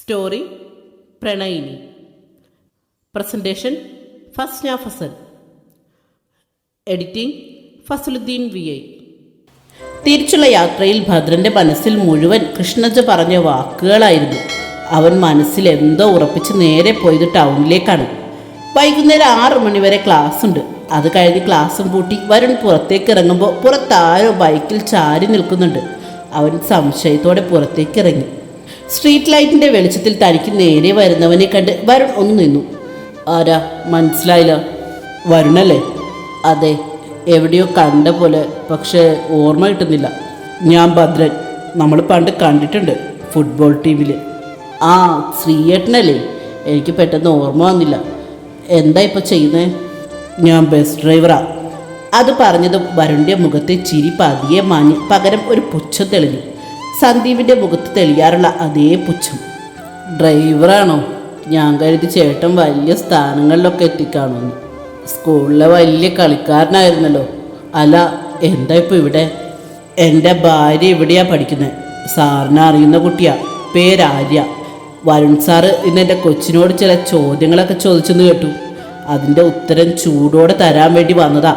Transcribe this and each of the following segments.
Story പ്രണയിനി. Presentation Fasna Fasal editing Fasaluddin V I. തിരിച്ചുള്ള യാത്രയിൽ ഭദ്രന്റെ മനസ്സിൽ മുഴുവൻ കൃഷ്ണജ പറഞ്ഞ വാക്കുകളായിരുന്നു. അവൻ മനസ്സിൽ എന്തോ ഉറപ്പിച്ച് നേരെ പോയത് ടൗണിലേക്കാണ്. വൈകുന്നേരം ആറു മണിവരെ ക്ലാസ് ഉണ്ട്. അത് കഴിഞ്ഞ് ക്ലാസ്സും പൂട്ടി വരുൺ പുറത്തേക്ക് ഇറങ്ങുമ്പോൾ പുറത്താരോ ബൈക്കിൽ ചാരി നിൽക്കുന്നുണ്ട്. അവൻ സംശയത്തോടെ പുറത്തേക്ക് ഇറങ്ങി. സ്ട്രീറ്റ് ലൈറ്റിന്റെ വെളിച്ചത്തിൽ തനിക്ക് നേരെ വരുന്നവനെ കണ്ട് വരുൺ ഒന്ന് നിന്നു. ആരാ? മനസ്സിലായില്ല. വരുണല്ലേ? അതെ എവിടെയോ കണ്ട പോലെ പക്ഷേ ഓർമ്മ കിട്ടുന്നില്ല. ഞാൻ ഭദ്രൻ. നമ്മൾ പണ്ട് കണ്ടിട്ടുണ്ട് ഫുട്ബോൾ ടീമിൽ ആ ശ്രീയേട്ടനല്ലേ? എനിക്ക് പെട്ടെന്ന് ഓർമ്മ വന്നില്ല. എന്താ ഇപ്പോൾ ചെയ്യുന്നത് ഞാൻ ബസ് ഡ്രൈവറാ. അത് പറഞ്ഞതും വരുണിന്റെ മുഖത്തെ ചിരി പതിയെ മാഞ്ഞ് പകരം ഒരു പുച്ഛം തെളിഞ്ഞു. സന്ദീപിന്റെ മുഖത്ത് തെളിയാറുള്ള അതേ പുച്ഛം. ഡ്രൈവറാണോ? ഞാൻ കരുതി ചേട്ടൻ വലിയ സ്ഥാനങ്ങളിലൊക്കെ എത്തിക്കാണുന്നു. സ്കൂളിലെ വലിയ കളിക്കാരനായിരുന്നല്ലോ. അല്ല എന്താ ഇപ്പോൾ ഇവിടെ? എന്റെ ഭാര്യ ഇവിടെയാ പഠിക്കുന്നത് സാറിനെ അറിയുന്ന കുട്ടിയാ. പേരാര്യ വരുൺ സാറ് ഇന്ന് എന്റെ കൊച്ചിനോട് ചില ചോദ്യങ്ങളൊക്കെ ചോദിച്ചെന്ന് കേട്ടു. അതിന്റെ ഉത്തരം ചൂടോടെ തരാൻ വേണ്ടി വന്നതാ.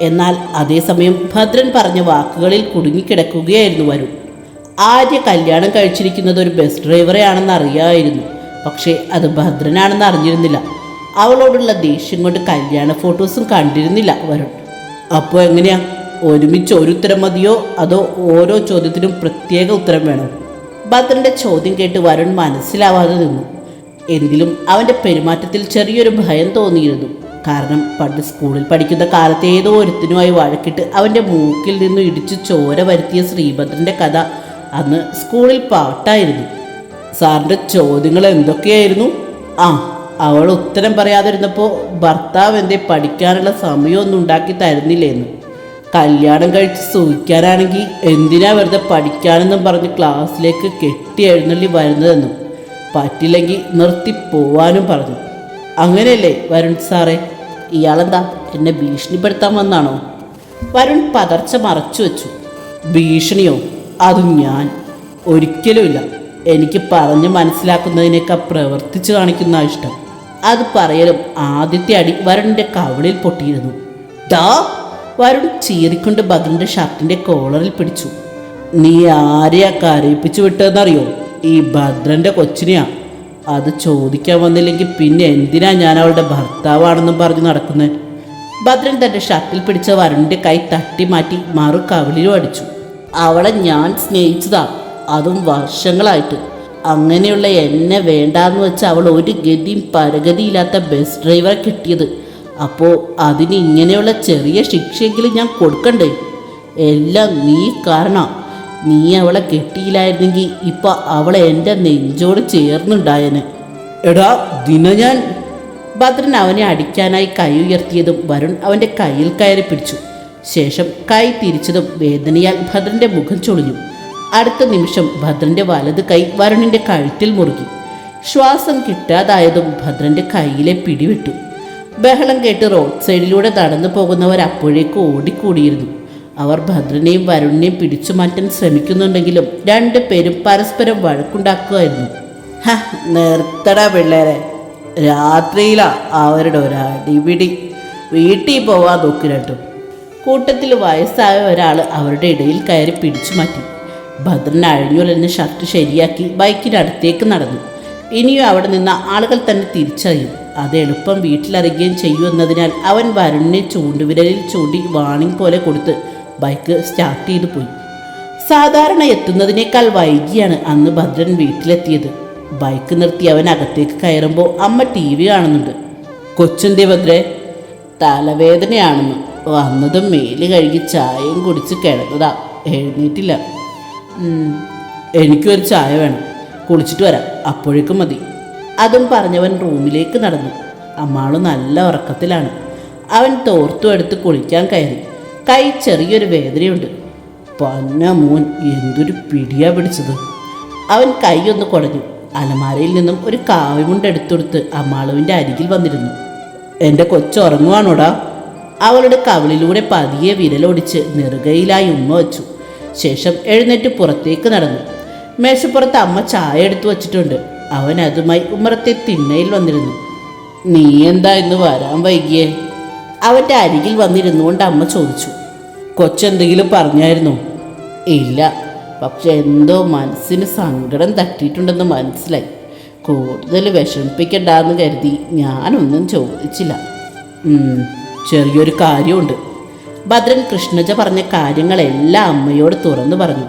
എന്നാൽ അതേസമയം ഭദ്രൻ പറഞ്ഞ വാക്കുകളിൽ കുടുങ്ങിക്കിടക്കുകയായിരുന്നു വരുൺ. ആര്യ കല്യാണം കഴിച്ചിരിക്കുന്നത് ഒരു ബസ് ഡ്രൈവറെയാണെന്ന് അറിയാമായിരുന്നു പക്ഷേ അത് ഭദ്രനാണെന്ന് അറിഞ്ഞിരുന്നില്ല. അവളോടുള്ള ദേഷ്യം കൊണ്ട് കല്യാണ ഫോട്ടോസും കണ്ടിരുന്നില്ല വരുൺ. അപ്പോൾ എങ്ങനെയാ? ഒരുമിച്ച് ഒരു ഉത്തരം മതിയോ? അതോ ഓരോ ചോദ്യത്തിനും പ്രത്യേക ഉത്തരം വേണോ? ഭദ്രന്റെ ചോദ്യം കേട്ട് വരുൺ മനസ്സിലാവാതെ നിന്നു. എങ്കിലും അവന്റെ പെരുമാറ്റത്തിൽ ചെറിയൊരു ഭയം തോന്നിയിരുന്നു. കാരണം പണ്ട് സ്കൂളിൽ പഠിക്കുന്ന കാലത്ത് ഏതോ ഒരുത്തിനുമായി വഴക്കിട്ട് അവന്റെ മൂക്കിൽ നിന്നും ഇടിച്ച് ചോര വരുത്തിയ ശ്രീഭദ്രന്റെ കഥ അന്ന് സ്കൂളിൽ പാട്ടായിരുന്നു. സാറിന്റെ ചോദ്യങ്ങൾ എന്തൊക്കെയായിരുന്നു? ആ അവൾ ഉത്തരം പറയാതിരുന്നപ്പോൾ ഭർത്താവ് എന്തേ പഠിക്കാനുള്ള സമയമൊന്നും ഉണ്ടാക്കി തരുന്നില്ലേന്ന്. കല്യാണം കഴിച്ച് സൂഹിക്കാനാണെങ്കിൽ എന്തിനാ വെറുതെ പഠിക്കാനെന്നും പറഞ്ഞ് ക്ലാസ്സിലേക്ക് കെട്ടി എഴുന്നള്ളി വരുന്നതെന്നും പറ്റില്ലെങ്കിൽ നിർത്തി പോവാനും പറഞ്ഞു. അങ്ങനെയല്ലേ വരുൺ സാറേ? ഇയാളെന്താ എന്നെ ഭീഷണിപ്പെടുത്താൻ വന്നാണോ? വരുൺ പതർച്ച മറച്ചു വെച്ചു ഭീഷണിയോ? അതും ഞാൻ. ഒരിക്കലുമില്ല. എനിക്ക് പറഞ്ഞ് മനസ്സിലാക്കുന്നതിനേക്കാൾ പ്രവർത്തിച്ച് കാണിക്കുന്ന ഇഷ്ടം. അത് പറയലും ആദ്യത്തെ അടി വരുണിന്റെ കവളിൽ പൊട്ടിയിരുന്നു. ദാ വരുൺ ചീറിക്കൊണ്ട് ഭദ്രന്റെ ഷർട്ടിന്റെ കോളറിൽ പിടിച്ചു. നീ ആരെയാ കരയിപ്പിച്ചു വിട്ടതെന്നറിയോ? ഈ ഭദ്രന്റെ കൊച്ചിനെയാ. അത് ചോദിക്കാൻ വന്നില്ലെങ്കിൽ പിന്നെ എന്തിനാ ഞാൻ അവളുടെ ഭർത്താവാണെന്നും പറഞ്ഞ് നടക്കുന്നത് ഭദ്രൻ തന്റെ ഷർട്ടിൽ പിടിച്ച വരുണിന്റെ കൈ തട്ടി മാറ്റി മറു കവിളിലും അടിച്ചു. അവളെ ഞാൻ സ്നേഹിച്ചതാ. അതും വർഷങ്ങളായിട്ട്. അങ്ങനെയുള്ള എന്നെ വേണ്ടാന്ന് വെച്ച് അവൾ ഒരു ഗതിയും പരഗതിയില്ലാത്ത ബസ് ഡ്രൈവറെ കിട്ടിയത്. അപ്പോൾ അതിന് ഇങ്ങനെയുള്ള ചെറിയ ശിക്ഷയെങ്കിലും ഞാൻ കൊടുക്കണ്ടേ? എല്ലാം നീ കാരണം. നീ അവളെ കെട്ടിയില്ലായിരുന്നെങ്കിൽ ഇപ്പൊ അവളെ എന്റെ നെഞ്ചോട് ചേർന്നുണ്ടായന്. എടാ ദിന ഞാൻ. ഭദ്രൻ അവനെ അടിക്കാനായി കൈ ഉയർത്തിയതും വരുൺ അവന്റെ കയ്യിൽ കയറി പിടിച്ചു. ശേഷം കൈ തിരിച്ചതും വേദനയാൽ ഭദ്രന്റെ മുഖം ചൊളിഞ്ഞു. അടുത്ത നിമിഷം ഭദ്രന്റെ വലത് കൈ വരുണിന്റെ കഴുത്തിൽ മുറുകി. ശ്വാസം കിട്ടാതായതും ഭദ്രന്റെ കൈയിലെ പിടിവിട്ടു. ബഹളം കേട്ട് റോഡ് സൈഡിലൂടെ നടന്നു പോകുന്നവർ അപ്പോഴേക്ക് ഓടിക്കൂടിയിരുന്നു. അവർ ഭദ്രനെയും വരുണിനെയും പിടിച്ചു മാറ്റാൻ ശ്രമിക്കുന്നുണ്ടെങ്കിലും രണ്ടു പേരും പരസ്പരം വഴക്കുണ്ടാക്കുകയായിരുന്നു. ഹ നിർത്തടാ പിള്ളേരെ. രാത്രിയിലാ അവരുടെ ഒരു അടിപിടി. വീട്ടിൽ പോവാൻ നോക്കി കൂട്ടത്തിൽ വയസ്സായ ഒരാൾ അവരുടെ ഇടയിൽ കയറി പിടിച്ചു മാറ്റി. ഭദ്രൻ അഴിഞ്ഞുലഞ്ഞ ഷർട്ട് ശരിയാക്കി ബൈക്കിനടുത്തേക്ക് നടന്നു. ഇനിയും അവിടെ നിന്ന ആളുകൾ തന്നെ തിരിച്ചറിയും. അത് എളുപ്പം വീട്ടിലറിയുകയും ചെയ്യുമെന്നതിനാൽ അവൻ വരുണിനെ ചൂണ്ടുവിരലിൽ ചൂണ്ടി വാണിംഗ് പോലെ കൊടുത്ത് ബൈക്ക് സ്റ്റാർട്ട് ചെയ്തു പോയി. സാധാരണ എത്തുന്നതിനേക്കാൾ വൈകിയാണ് അന്ന് ഭദ്രൻ വീട്ടിലെത്തിയത്. ബൈക്ക് നിർത്തി അവൻ അകത്തേക്ക് കയറുമ്പോൾ അമ്മ ടി വി കാണുന്നുണ്ട്. കൊച്ചുന്തേ ഭദ്രേ തലവേദനയാണെന്ന് വന്നതും മേൽ കഴുകി ചായയും കുടിച്ച് കിടന്നതാ. എഴുന്നേറ്റില്ല. എനിക്കൊരു ചായ വേണം. കുളിച്ചിട്ട് വരാം. അപ്പോഴേക്കും മതി. അതും പറഞ്ഞവൻ റൂമിലേക്ക് നടന്നു. അമ്മാൾ നല്ല ഉറക്കത്തിലാണ്. അവൻ തോർത്തു എടുത്ത് കുളിക്കാൻ കയറി. കൈ ചെറിയൊരു വേദനയുണ്ട്. പന്ന മോൻ എന്തൊരു പിടിയാ പിടിച്ചത്. അവൻ കൈയൊന്ന് കുടഞ്ഞു. അലമാരയിൽ നിന്നും ഒരു കാവ്യമുണ്ട് എടുത്തെടുത്ത് അമ്മാളുവിന്റെ അരികിൽ വന്നിരുന്നു. എന്റെ കൊച്ചുറങ്ങുവാണോടാ അവളുടെ കവിളിലൂടെ പതിയെ വിരലൊടിച്ച് നെറുകയിലായി ഉമ്മ വച്ചു. ശേഷം എഴുന്നേറ്റ് പുറത്തേക്ക് നടന്നു. മേശപ്പുറത്ത് അമ്മ ചായ എടുത്തു വച്ചിട്ടുണ്ട്. അവൻ അതുമായി ഉമ്മറത്തെ തിണ്ണയിൽ വന്നിരുന്നു. നീ എന്താ ഇന്ന് വരാൻ വൈകിയേ? അവന്റെ അരികിൽ വന്നിരുന്നുകൊണ്ട് അമ്മ ചോദിച്ചു. കൊച്ചെന്തെങ്കിലും പറഞ്ഞായിരുന്നോ? ഇല്ല. പക്ഷെ എന്തോ മനസ്സിന് സങ്കടം തട്ടിയിട്ടുണ്ടെന്ന് മനസ്സിലായി. കൂടുതൽ വിഷമിപ്പിക്കണ്ടെന്ന് കരുതി ഞാനൊന്നും ചോദിച്ചില്ല. ചെറിയൊരു കാര്യമുണ്ട്. ഭദ്രൻ കൃഷ്ണജ പറഞ്ഞ കാര്യങ്ങളെല്ലാം അമ്മയോട് തുറന്നു പറഞ്ഞു.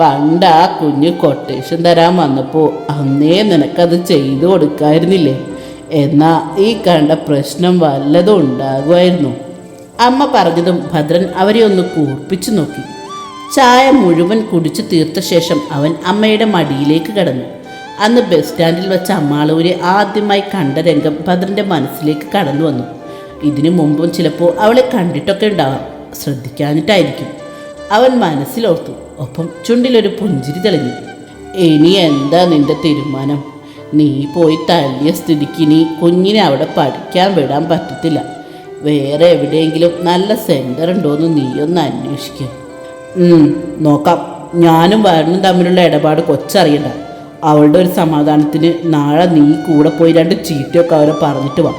പണ്ട് ആ കുഞ്ഞ് കൊട്ടേഷൻ തരാൻ വന്നപ്പോൾ അന്നേ നിനക്കത് ചെയ്തു കൊടുക്കായിരുന്നില്ലേ? എന്നാ ഈ കണ്ട പ്രശ്നം വല്ലതും ഉണ്ടാകുമായിരുന്നു. അമ്മ പറഞ്ഞതും ഭദ്രൻ അവരെ ഒന്ന് കൂർപ്പിച്ചു നോക്കി. ചായ മുഴുവൻ കുടിച്ചു തീർത്ത ശേഷം അവൻ അമ്മയുടെ മടിയിലേക്ക് കടന്നു. അന്ന് ബസ് സ്റ്റാൻഡിൽ വെച്ച അമ്മാളൂരെ ആദ്യമായി കണ്ട രംഗം ഭദ്രന്റെ മനസ്സിലേക്ക് കടന്നു വന്നു. ഇതിനു മുമ്പും ചിലപ്പോൾ അവളെ കണ്ടിട്ടൊക്കെ ഉണ്ടാവാം. ശ്രദ്ധിക്കാനിട്ടായിരിക്കും അവൻ മനസ്സിലോർത്തു. ഒപ്പം ചുണ്ടിലൊരു പുഞ്ചിരി തെളിഞ്ഞു. ഇനി എന്താ നിന്റെ തീരുമാനം? നീ പോയി തള്ളിയ സ്ഥിതിക്ക് നീ കുഞ്ഞിനെ അവിടെ പഠിക്കാൻ വിടാൻ പറ്റത്തില്ല. വേറെ എവിടെയെങ്കിലും നല്ല സെന്റർ ഉണ്ടോയെന്ന് നീയൊന്ന് അന്വേഷിക്കുക നോക്കാം. ഞാനും വരണും തമ്മിലുള്ള ഇടപാട് കൊച്ചറിയണ്ട. അവളുടെ ഒരു സമാധാനത്തിന് നാളെ നീ കൂടെ പോയി രണ്ട് ചീറ്റൊക്കെ അവരെ പറഞ്ഞിട്ട് വാ.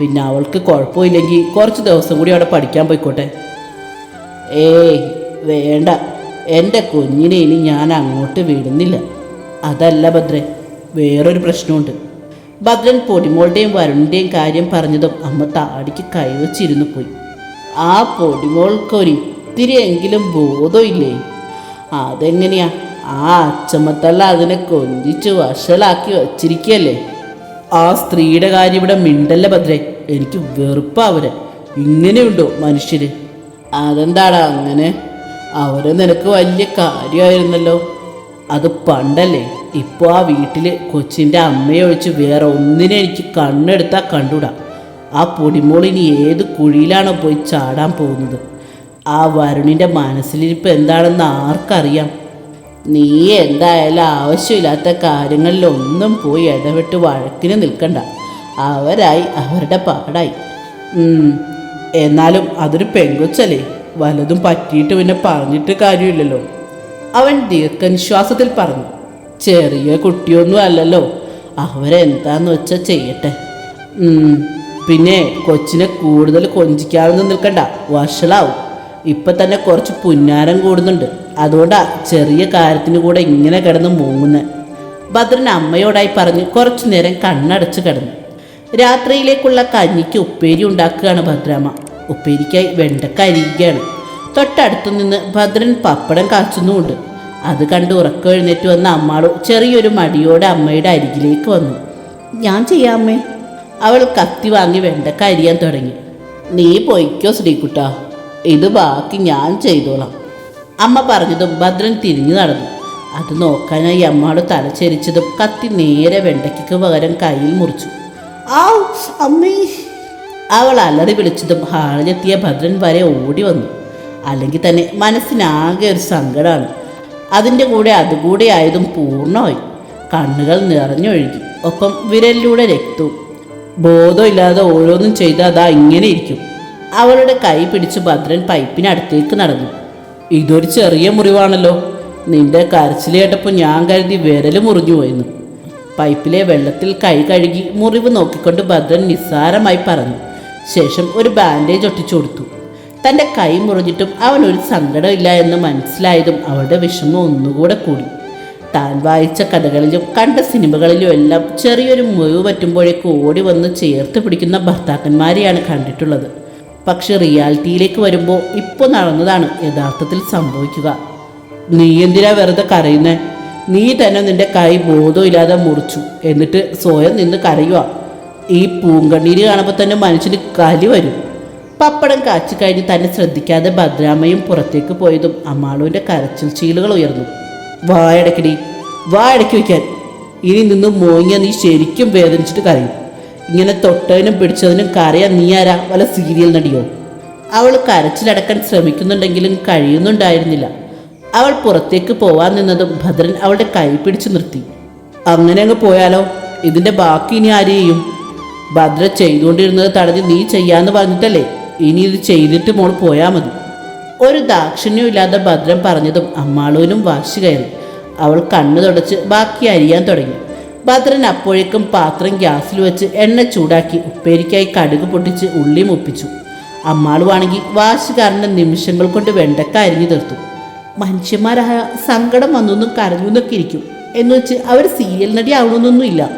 പിന്നെ അവൾക്ക് കുഴപ്പമില്ലെങ്കിൽ കുറച്ച് ദിവസം കൂടി അവിടെ പഠിക്കാൻ പോയിക്കോട്ടെ. ഏയ് വേണ്ട. എന്റെ കുഞ്ഞിനെ ഇനി ഞാൻ അങ്ങോട്ട് വിടുന്നില്ല. അതല്ല ഭദ്രൻ വേറൊരു പ്രശ്നമുണ്ട്. ഭദ്രൻ പൊടിമോളുടെയും വരുണിന്റെയും കാര്യം പറഞ്ഞതും അമ്മ താടിക്ക് കൈവച്ചിരുന്നു പോയി. ആ പൊടിമോൾക്കൊരു ഇത്തിരിയെങ്കിലും ബോധമില്ലേ അതെങ്ങനെയാ? ആ അച്ചമ്മത്തല്ല അതിനെ കൊഞ്ചിച്ച് വഷളാക്കി വച്ചിരിക്കുകയല്ലേ? ആ സ്ത്രീയുടെ കാര്യം ഇവിടെ മിണ്ടല്ല ഭദ്രേ. എനിക്ക് വെറുപ്പാ അവരെ ഇങ്ങനെയുണ്ടോ മനുഷ്യര്? അതെന്താടാ അങ്ങനെ? അവരെ നിനക്ക് വലിയ കാര്യമായിരുന്നല്ലോ. അത് പണ്ടല്ലേ. ഇപ്പോൾ ആ വീട്ടിൽ കൊച്ചിന്റെ അമ്മയെ ഒഴിച്ച് വേറെ ഒന്നിനെ എനിക്ക് കണ്ണെടുത്താൽ കണ്ടുടാ. ആ പൊടിമോൾ ഏത് കുഴിയിലാണോ പോയി ചാടാൻ പോകുന്നത്? ആ വരുണിന്റെ മനസ്സിലിരിപ്പ് എന്താണെന്ന് ആർക്കറിയാം? നീ എന്തായാലും ആവശ്യമില്ലാത്ത കാര്യങ്ങളിലൊന്നും പോയി ഇടപെട്ട് വഴക്കിന് നിൽക്കണ്ട. അവരായി അവരുടെ പാടായി. എന്നാലും അതൊരു പെങ്കൊച്ചല്ലേ? വലതും പറ്റിയിട്ട് പിന്നെ പറഞ്ഞിട്ട് കാര്യമില്ലല്ലോ. അവൻ ദീർഘനിശ്വാസത്തിൽ പറഞ്ഞു ചെറിയ കുട്ടിയൊന്നും അല്ലല്ലോ. അവരെന്താന്ന് വെച്ചാൽ ചെയ്യട്ടെ. പിന്നെ കൊച്ചിനെ കൂടുതൽ കൊഞ്ചിക്കാനൊന്നും നിൽക്കണ്ട. വഷളാവും. ഇപ്പം തന്നെ കുറച്ച് പുന്നാരം കൂടുന്നുണ്ട്. അതുകൊണ്ടാ ചെറിയ കാര്യത്തിന് കൂടെ ഇങ്ങനെ കിടന്ന് മൂങ്ങുന്ന. ഭദ്രൻ അമ്മയോടായി പറഞ്ഞ് കുറച്ചു നേരം കണ്ണടച്ച് കിടന്നു. രാത്രിയിലേക്കുള്ള കഞ്ഞിക്ക് ഉപ്പേരി ഉണ്ടാക്കുകയാണ് ഭദ്രാമ്മ. ഉപ്പേരിക്കായി വെണ്ടക്ക അരിയുകയാണ്. തൊട്ടടുത്തു നിന്ന് ഭദ്രൻ പപ്പടം കാച്ചുന്നുമുണ്ട്. അത് കണ്ട് ഉറക്കം എഴുന്നേറ്റ് വന്ന അമ്മാൾ ചെറിയൊരു മടിയോടെ അമ്മയുടെ അരികിലേക്ക് വന്നു. ഞാൻ ചെയ്യാമേ അവൾ കത്തി വാങ്ങി വെണ്ടക്ക അരിയാൻ തുടങ്ങി. നീ പോയിക്കോ ശ്രീകുട്ട. ഇത് ബാക്കി ഞാൻ ചെയ്തോളാം. അമ്മ പറഞ്ഞതും ഭദ്രൻ തിരിഞ്ഞു നടന്നു. അത് നോക്കാനായി അമ്മാട് തലച്ചെരിച്ചതും കത്തി നേരെ വെണ്ടയ്ക്ക് പകരം കയ്യിൽ മുറിച്ചു. ആ അമ്മേ. അവൾ അലറി വിളിച്ചതും ഹാളിലെത്തിയ ഭദ്രൻ വരെ ഓടി വന്നു. അല്ലെങ്കിൽ തന്നെ മനസ്സിനാകെ ഒരു സങ്കടമാണ് അതിന്റെ കൂടെ അതുകൂടെ ആയതും പൂർണമായി. കണ്ണുകൾ നിറഞ്ഞൊഴുകി. ഒപ്പം വിരലിലൂടെ രക്തവും. ബോധമില്ലാതെ ഓരോന്നും ചെയ്ത് അതാ ഇങ്ങനെ ഇരിക്കും. അവളുടെ കൈ പിടിച്ച് ഭദ്രൻ പൈപ്പിനടുത്തേക്ക് നടന്നു. ഇതൊരു ചെറിയ മുറിവാണല്ലോ. നിന്റെ കരച്ചിൽ കേട്ടപ്പോൾ ഞാൻ കരുതി വിരൽ മുറിഞ്ഞു പോയെന്ന്. പൈപ്പിലെ വെള്ളത്തിൽ കൈ കഴുകി മുറിവ് നോക്കിക്കൊണ്ട് ഭദ്രൻ നിസ്സാരമായി പറഞ്ഞു. ശേഷം ഒരു ബാൻഡേജ് ഒട്ടിച്ചു കൊടുത്തു. തന്റെ കൈ മുറിഞ്ഞിട്ടും അവൻ ഒരു സങ്കടമില്ല എന്ന് മനസ്സിലായതും അവളുടെ വിഷമം ഒന്നുകൂടെ കൂടി. താൻ വായിച്ച കഥകളിലും കണ്ട സിനിമകളിലും എല്ലാം ചെറിയൊരു മുറിവ് പറ്റുമ്പോഴേക്ക് ഓടി വന്ന് ചേർത്ത് പിടിക്കുന്ന ഭർത്താക്കന്മാരെയാണ് കണ്ടിട്ടുള്ളത്. പക്ഷെ റിയാലിറ്റിയിലേക്ക് വരുമ്പോൾ ഇപ്പോൾ നടന്നതാണ് യഥാർത്ഥത്തിൽ സംഭവിക്കുക. നീ എന്തിനാ വെറുതെ കരയുന്നേ? നീ തന്നെ നിന്റെ കൈ ബോധമില്ലാതെ മുറിച്ചു. എന്നിട്ട് സ്വയം നിന്ന് കരയുക. ഈ പൂങ്കണ്ണീര് കാണുമ്പോൾ തന്നെ മനുഷ്യന് കലി വരും. പപ്പടം കാച്ചു കഴിഞ്ഞ് തന്നെ ശ്രദ്ധിക്കാതെ ഭദ്രാമയും പുറത്തേക്ക് പോയതും അമ്മാളുവിന്റെ കരച്ചിൽ ചീലുകൾ ഉയർന്നു. വായടക്കടി വായടക്കി വയ്ക്കാൻ. ഇനി നിന്ന് മോങ്ങിയ നീ ശരിക്കും വേദനിച്ചിട്ട് കരയും. ഇങ്ങനെ തൊട്ടതിനും പിടിച്ചതിനും കരയാൻ നീ ആരാ? വല്ല സീരിയൽ നടിയോ? അവൾ കരച്ചിലടക്കാൻ ശ്രമിക്കുന്നുണ്ടെങ്കിലും കഴിയുന്നുണ്ടായിരുന്നില്ല. അവൾ പുറത്തേക്ക് പോവാൻ നിന്നതും ഭദ്രൻ അവളുടെ കൈ പിടിച്ചു നിർത്തി. അങ്ങനെ അങ്ങ് പോയാലോ? ഇതിന്റെ ബാക്കി ഇനി ആര് ചെയ്യും ഭദ്ര ചെയ്തുകൊണ്ടിരുന്നത് തടഞ്ഞ് നീ ചെയ്യാന്ന് പറഞ്ഞിട്ടല്ലേ? ഇനി ഇത് ചെയ്തിട്ട് മോൾ പോയാൽ മതി. ഒരു ദാക്ഷിണ്യമില്ലാതെ ഭദ്രൻ പറഞ്ഞതും അമ്മാളൂനും വാശി കയറി അവൾ കണ്ണു തുടച്ച് ബാക്കി അരിയാൻ തുടങ്ങി. ഭദ്രൻ അപ്പോഴേക്കും പാത്രം ഗ്യാസിൽ വെച്ച് എണ്ണ ചൂടാക്കി ഉപ്പേരിക്കായി കടുക് പൊട്ടിച്ച് ഉള്ളി മുപ്പിച്ചു. അമ്മാളുവാണെങ്കിൽ വാശുകാരന്റെ നിമിഷങ്ങൾ കൊണ്ട് വെണ്ടക്ക അരിഞ്ഞു തീർത്തു. മനുഷ്യന്മാരായ സങ്കടം വന്നൊന്നും കരഞ്ഞു എന്നൊക്കെ ഇരിക്കും. എന്ന് വെച്ച് അവർ സീരിയൽ നടി ആവണമെന്നൊന്നും ഇല്ല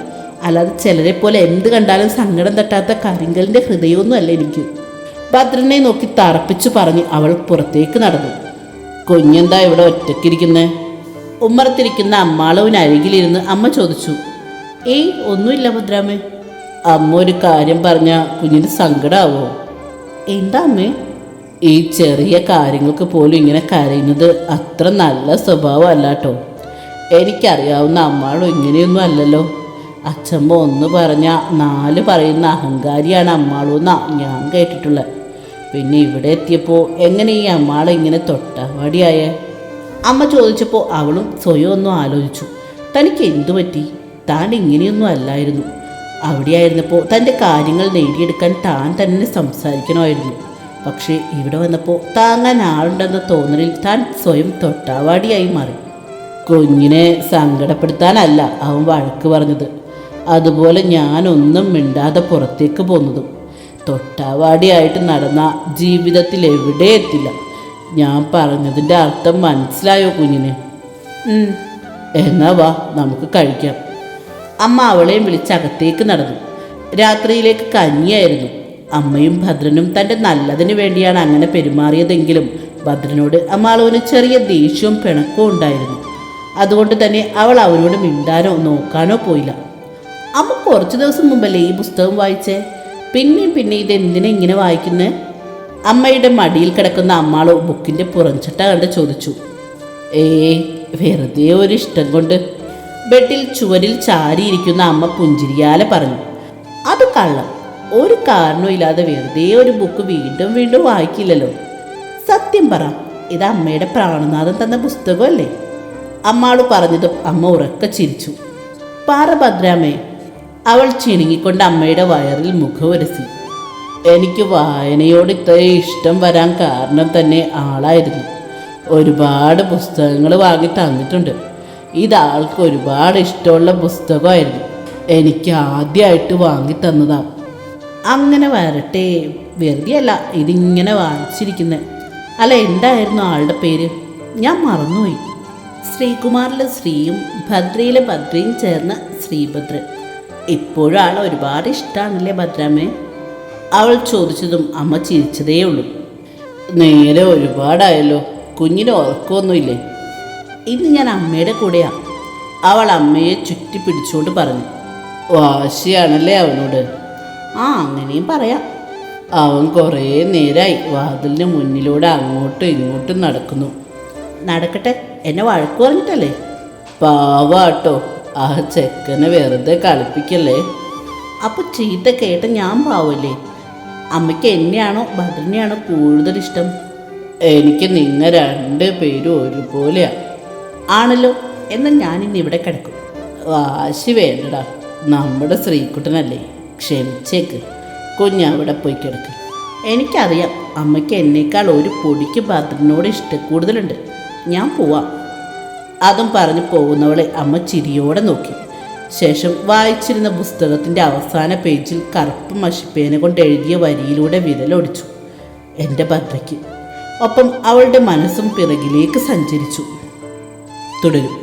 അല്ലാതെ ചിലരെ പോലെ എന്ത് കണ്ടാലും സങ്കടം തട്ടാത്ത കരിങ്കലിന്റെ ഹൃദയമൊന്നും അല്ല എനിക്ക്. ഭദ്രനെ നോക്കി തറപ്പിച്ചു പറഞ്ഞ് അവൾ പുറത്തേക്ക് നടന്നു. കുഞ്ഞെന്താ ഇവിടെ ഒറ്റയ്ക്കിരിക്കുന്നേ ഉമ്മറത്തിരിക്കുന്ന അമ്മാളവിനരികിലിരുന്ന് അമ്മ ചോദിച്ചു. ഏയ് ഒന്നുമില്ല ഭദ്രാമേ. അമ്മ ഒരു കാര്യം പറഞ്ഞ കുഞ്ഞിന് സങ്കടാവോ? എന്താ അമ്മേ? ഈ ചെറിയ കാര്യങ്ങൾക്ക് പോലും ഇങ്ങനെ കരയുന്നത് അത്ര നല്ല സ്വഭാവം അല്ലാട്ടോ എനിക്കറിയാവുന്ന അമ്മാളും ഇങ്ങനെയൊന്നും അല്ലല്ലോ. അച്ഛമ്മ ഒന്ന് പറഞ്ഞ നാല് പറയുന്ന അഹങ്കാരിയാണ് അമ്മാളും എന്നാ ഞാൻ കേട്ടിട്ടുള്ളത്. പിന്നെ ഇവിടെ എത്തിയപ്പോൾ എങ്ങനെ ഈ അമ്മാളെ ഇങ്ങനെ തൊട്ടാവാടിയായേ? അമ്മ ചോദിച്ചപ്പോൾ അവളും സ്വയം ഒന്നും ആലോചിച്ചു. തനിക്ക് എന്തു പറ്റി? താൻ ഇങ്ങനെയൊന്നും അല്ലായിരുന്നു. അവിടെയായിരുന്നപ്പോൾ തന്റെ കാര്യങ്ങൾ നേടിയെടുക്കാൻ താൻ തന്നെ സംസാരിക്കണമായിരുന്നു. പക്ഷേ ഇവിടെ വന്നപ്പോൾ താങ്ങാൻ ആളുണ്ടെന്ന തോന്നലിൽ താൻ സ്വയം തൊട്ടാവാടിയായി മാറി. കുഞ്ഞിനെ സങ്കടപ്പെടുത്താനല്ല അവൻ വഴക്ക് പറഞ്ഞത്. അതുപോലെ ഞാനൊന്നും മിണ്ടാതെ പുറത്തേക്ക് പോന്നതും. തൊട്ടാവാടിയായിട്ട് നടന്ന ജീവിതത്തിൽ എവിടെ എത്തില്ല. ഞാൻ പറഞ്ഞതിന്റെ അർത്ഥം മനസ്സിലായോ കുഞ്ഞിനെ? എന്നാ വാ നമുക്ക് കഴിക്കാം. അമ്മ അവളെയും വിളിച്ച് അകത്തേക്ക് നടന്നു. രാത്രിയിലേക്ക് കഞ്ഞിയായിരുന്നു. അമ്മയും ഭദ്രനും തന്റെ നല്ലതിന് വേണ്ടിയാണ് അങ്ങനെ പെരുമാറിയതെങ്കിലും ഭദ്രനോട് അമ്മാളവന് ചെറിയ ദേഷ്യവും പിണക്കവും ഉണ്ടായിരുന്നു. അതുകൊണ്ട് തന്നെ അവൾ അവനോട് മിണ്ടാനോ നോക്കാനോ പോയില്ല. അമ്മ കുറച്ച് ദിവസം മുമ്പല്ലേ ഈ പുസ്തകം വായിച്ചേ? പിന്നെയും പിന്നെ ഇതെന്തിനെ ഇങ്ങനെ വായിക്കുന്നേ? അമ്മയുടെ മടിയിൽ കിടക്കുന്ന അമ്മാളോ ബുക്കിന്റെ പുറംചട്ട കണ്ട് ചോദിച്ചു. ഏ വെറുതെ ഒരു ഇഷ്ടം കൊണ്ട് ബെഡിൽ ചുവരിൽ ചാരിയിരിക്കുന്ന അമ്മ പുഞ്ചിരിയാലെ പറഞ്ഞു അത് കള്ളം. ഒരു കാരണവും ഇല്ലാതെ വെറുതെ ഒരു ബുക്ക് വീണ്ടും വീണ്ടും വായിക്കില്ലല്ലോ. സത്യം പറ ഇത് അമ്മയുടെ പ്രാണനാഥൻ തന്ന പുസ്തകമല്ലേ? അമ്മാൾ പറഞ്ഞതും അമ്മ ഉറക്ക ചിരിച്ചു. പാറ ഭദ്രാമേ അവൾ ചിണുങ്ങിക്കൊണ്ട് അമ്മയുടെ വയറിൽ മുഖമൊരസി എനിക്ക് വായനയോട് ഇത്രയും ഇഷ്ടം വരാൻ കാരണം തന്നെ ആളായിരുന്നു. ഒരുപാട് പുസ്തകങ്ങൾ വാങ്ങി തന്നിട്ടുണ്ട്. ഇത് ആൾക്ക് ഒരുപാട് ഇഷ്ടമുള്ള പുസ്തകമായിരുന്നു. എനിക്ക് ആദ്യമായിട്ട് വാങ്ങി തന്നതാ. അങ്ങനെ വരട്ടെ. വെറുതെ അല്ല ഇതിങ്ങനെ വാങ്ങിച്ചിരിക്കുന്നത് അല്ല എന്തായിരുന്നു ആളുടെ പേര്? ഞാൻ മറന്നുപോയി. ശ്രീകുമാറിലെ ശ്രീയും ഭദ്രയിലെ ഭദ്രയും ചേർന്ന ശ്രീഭദ്രൻ. ഇപ്പോഴും ആളെ ഒരുപാട് ഇഷ്ടമാണല്ലേ ഭദ്രാമേ അവൾ ചോദിച്ചതും അമ്മ ചിരിച്ചതേ ഉള്ളൂ നേരെ ഒരുപാടായല്ലോ. കുഞ്ഞിന് ഉറക്കമൊന്നുമില്ലേ? ഇന്ന് ഞാൻ അമ്മയുടെ കൂടെയാ. അവൾ അമ്മയെ ചുറ്റി പിടിച്ചുകൊണ്ട് പറഞ്ഞു. വാശിയാണല്ലേ അവനോട്? ആ അങ്ങനെയും പറയാം. അവൻ കുറേ നേരായി വാതിലിന് മുന്നിലൂടെ അങ്ങോട്ടും ഇങ്ങോട്ടും നടക്കുന്നു. നടക്കട്ടെ എന്നെ വഴക്ക് പറഞ്ഞിട്ടല്ലേ പാവാട്ടോ ആ ചെക്കനെ വെറുതെ കളിപ്പിക്കല്ലേ? അപ്പൊ ചീത്ത കേട്ട ഞാൻ പാവല്ലേ? അമ്മയ്ക്ക് എന്നെയാണോ ഭദ്രനെയാണോ കൂടുതൽ ഇഷ്ടം എനിക്ക് നിങ്ങൾ രണ്ട് പേരും ഒരുപോലെയാ. ആണല്ലോ? എന്നാൽ ഞാൻ ഇന്ന് ഇവിടെ കിടക്കും. വാശി വേണ്ടടാ നമ്മുടെ ശ്രീകുട്ടനല്ലേ? ക്ഷമിച്ചേക്ക്. കുഞ്ഞവിടെ പോയി കിടക്ക്. എനിക്കറിയാം അമ്മയ്ക്ക് എന്നേക്കാൾ ഒരു പൊടിക്ക് ഭദ്രനോട് ഇഷ്ടക്കൂടുതലുണ്ട് ഞാൻ പോവാം. അതും പറഞ്ഞു പോകുന്നവളെ അമ്മ ചിരിയോടെ നോക്കി. ശേഷം വായിച്ചിരുന്ന പുസ്തകത്തിന്റെ അവസാന പേജിൽ കറുപ്പ് മഷിപ്പേനെ കൊണ്ട് എഴുതിയ വരിയിലൂടെ വിരലൊടിച്ചു. എന്റെ ഭദ്രയ്ക്ക്. ഒപ്പം അവളുടെ മനസ്സും പിറകിലേക്ക് സഞ്ചരിച്ചു. തുടരും